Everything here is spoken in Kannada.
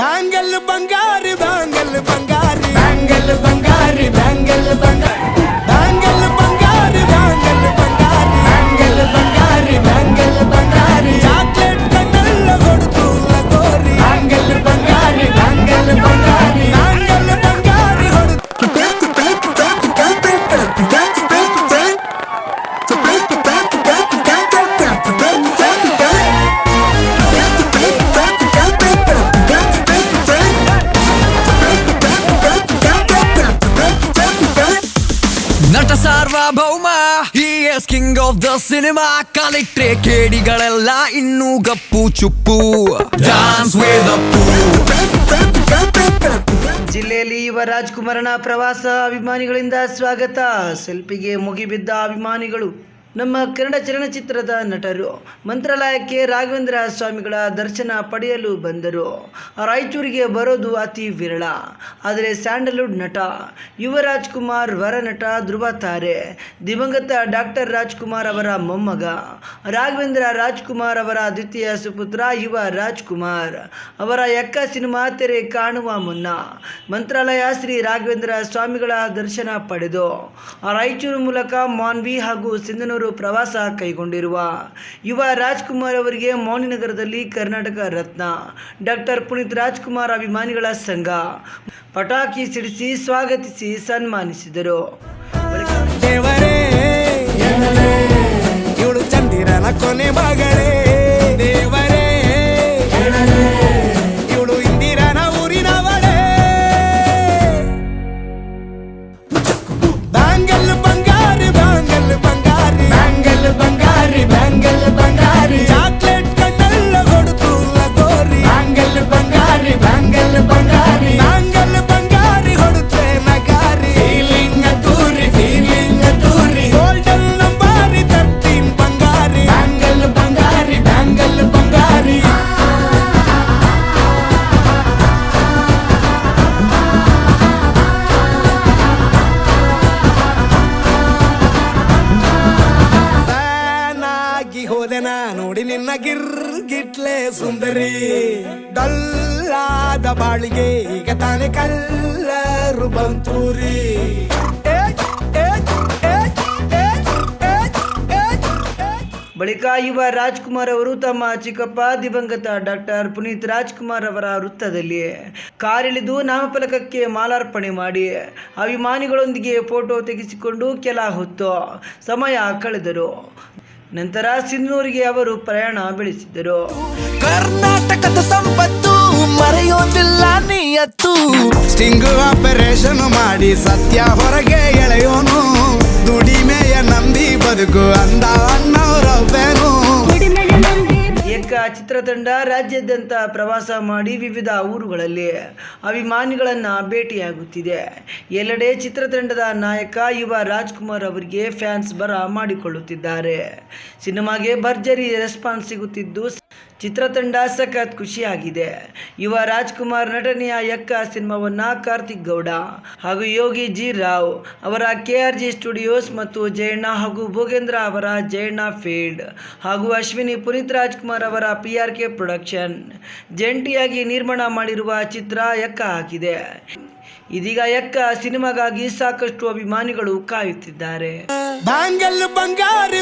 ബാങ്കല് ബംഗാറ് ബാങ്കല് ബംഗാറ് ബാങ്കല് ബംഗാറ് ബാങ്കല് ബംഗാറ് yes king of the cinema ಕಾಲಿಟ್ರೆ ಕೇಡಿಗಳೆಲ್ಲ ಇನ್ನೂ ಗಪ್ಪು ಚುಪ್ಪು. ಡಾನ್ಸ್ ಜಿಲ್ಲೆಯಲ್ಲಿ ಯುವ ರಾಜ್ಕುಮಾರನ ಪ್ರವಾಸ, ಅಭಿಮಾನಿಗಳಿಂದ ಸ್ವಾಗತ. ಸೆಲ್ಫಿಗೆ ಮುಗಿಬಿದ್ದ ಅಭಿಮಾನಿಗಳು. ನಮ್ಮ ಕನ್ನಡ ಚಲನಚಿತ್ರದ ನಟರು, ಮಂತ್ರಾಲಯಕ್ಕೆ ರಾಘವೇಂದ್ರ ಸ್ವಾಮಿಗಳ ದರ್ಶನ ಪಡೆಯಲು ಬಂದರು. ರಾಯಚೂರಿಗೆ ಬರೋದು ಅತಿ ವಿರಳ. ಆದರೆ ಸ್ಯಾಂಡಲ್ವುಡ್ ನಟ ಯುವ ರಾಜ್ಕುಮಾರ್ ವರ ನಟ ಧ್ರುವ ತಾರೆ, ದಿವಂಗತ ಡಾಕ್ಟರ್ ರಾಜ್ಕುಮಾರ್ ಅವರ ಮೊಮ್ಮಗ, ರಾಘವೇಂದ್ರ ರಾಜ್ಕುಮಾರ್ ಅವರ ದ್ವಿತೀಯ ಸುಪುತ್ರ ಯುವ ರಾಜ್ಕುಮಾರ್ ಅವರ ಎಕ್ಕ ಸಿನಿಮಾ ತೆರೆ ಕಾಣುವ ಮುನ್ನ ಮಂತ್ರಾಲಯ ಶ್ರೀ ರಾಘವೇಂದ್ರ ಸ್ವಾಮಿಗಳ ದರ್ಶನ ಪಡೆದು ರಾಯಚೂರು ಮೂಲಕ ಮಾನ್ವಿ ಹಾಗೂ ಸಿಂಧನೂರು ಪ್ರವಾಸ ಕೈಗೊಂಡಿರುವ ಯುವ ರಾಜ್ಕುಮಾರ್ ಅವರಿಗೆ ಮೌನಿನಗರದಲ್ಲಿ ಕರ್ನಾಟಕ ರತ್ನ. ಡಾಕ್ಟರ್ ಪುನೀತ್ ರಾಜ್ಕುಮಾರ್ ಅಭಿಮಾನಿಗಳ ಸಂಘ ಪಟಾಕಿ ಸಿಡಿಸಿ ಸ್ವಾಗತಿಸಿ ಸನ್ಮಾನಿಸಿದರು. ಕೊನೆ ಮಗಳೇ. ನೋಡಿ ಗಿಟ್ಲೆ ಸುಂದರಿ. ಡಲ್ಲಾದ ಬಾಳಿಗೆ ಈಗ ತಾನೆ ಕಲ್ಲರು ಬಂತೂರಿ. ಬಳಿಕ ಯುವ ರಾಜ್ಕುಮಾರ್ ಅವರು ತಮ್ಮ ಚಿಕ್ಕಪ್ಪ ದಿವಂಗತ ಡಾಕ್ಟರ್ ಪುನೀತ್ ರಾಜ್ಕುಮಾರ್ ಅವರ ವೃತ್ತದಲ್ಲಿ ಕಾರಿಳಿದು ನಾಮಫಲಕಕ್ಕೆ ಮಾಲಾರ್ಪಣೆ ಮಾಡಿ ಅಭಿಮಾನಿಗಳೊಂದಿಗೆ ಫೋಟೋ ತೆಗೆಸಿಕೊಂಡು ಕೆಲ ಹೊತ್ತು ಸಮಯ ಕಳೆದರು. ನಂತರ ಸಿಂಧನೂರಿಗೆ ಅವರು ಪ್ರಯಾಣ ಬೆಳೆಸಿದರು. ಕರ್ನಾಟಕದ ಸಂಪತ್ತು ಮರೆಯೋದಿಲ್ಲ ನಿಯತ್ತು. ಸ್ಟಿಂಗ್ ಆಪರೇಷನ್ ಮಾಡಿ ಸತ್ಯ ಹೊರಗೆ ಎಳೆಯೋನು. ದುಡಿಮೆಯ ನಂಬಿ ಬದುಕು ಅಂದ ಚಿತ್ರತಂಡ ರಾಜ್ಯಾದ್ಯಂತ ಪ್ರವಾಸ ಮಾಡಿ ವಿವಿಧ ಊರುಗಳಲ್ಲಿ ಅಭಿಮಾನಿಗಳನ್ನು ಭೇಟಿಯಾಗುತ್ತಿದೆ. ಎಲ್ಲೆಡೆ ಚಿತ್ರತಂಡದ ನಾಯಕ ಯುವ ರಾಜ್ಕುಮಾರ್ ಅವರಿಗೆ ಫ್ಯಾನ್ಸ್ ಬರ ಮಾಡಿಕೊಳ್ಳುತ್ತಿದ್ದಾರೆ. ಸಿನಿಮಾಗೆ ಭರ್ಜರಿ ರೆಸ್ಪಾನ್ಸ್ ಸಿಗುತ್ತಿದ್ದು ಚಿತ್ರತಂಡ ಸಖತ್ ಖುಷಿಯಾಗಿದೆ. ಯುವ ರಾಜ್ಕುಮಾರ್ ನಟನೆಯ ಯಕ್ಕ ಸಿನಿಮಾವನ್ನ ಕಾರ್ತಿಕ್ ಗೌಡ ಹಾಗೂ ಯೋಗಿ ಜಿ ರಾವ್ ಅವರ ಕೆ ಆರ್ ಜಿ ಸ್ಟುಡಿಯೋಸ್ ಮತ್ತು ಜಯಣ್ಣ ಹಾಗೂ ಭೋಗೇಂದ್ರ ಅವರ ಜಯಣ್ಣ ಫೀಲ್ಡ್ ಹಾಗೂ ಅಶ್ವಿನಿ ಪುನೀತ್ ರಾಜ್ಕುಮಾರ್ ಅವರ ಪಿ ಆರ್ ಕೆ ಪ್ರೊಡಕ್ಷನ್ ಜಂಟಿಯಾಗಿ ನಿರ್ಮಾಣ ಮಾಡಿರುವ ಚಿತ್ರ ಯಕ್ಕ ಹಾಕಿದೆ ಇದೀಗ ಯಕ್ಕ ಸಿನಿಮಾಗಾಗಿ ಸಾಕಷ್ಟು ಅಭಿಮಾನಿಗಳು ಕಾಯುತ್ತಿದ್ದಾರೆ. ಬಂಗಾರಿ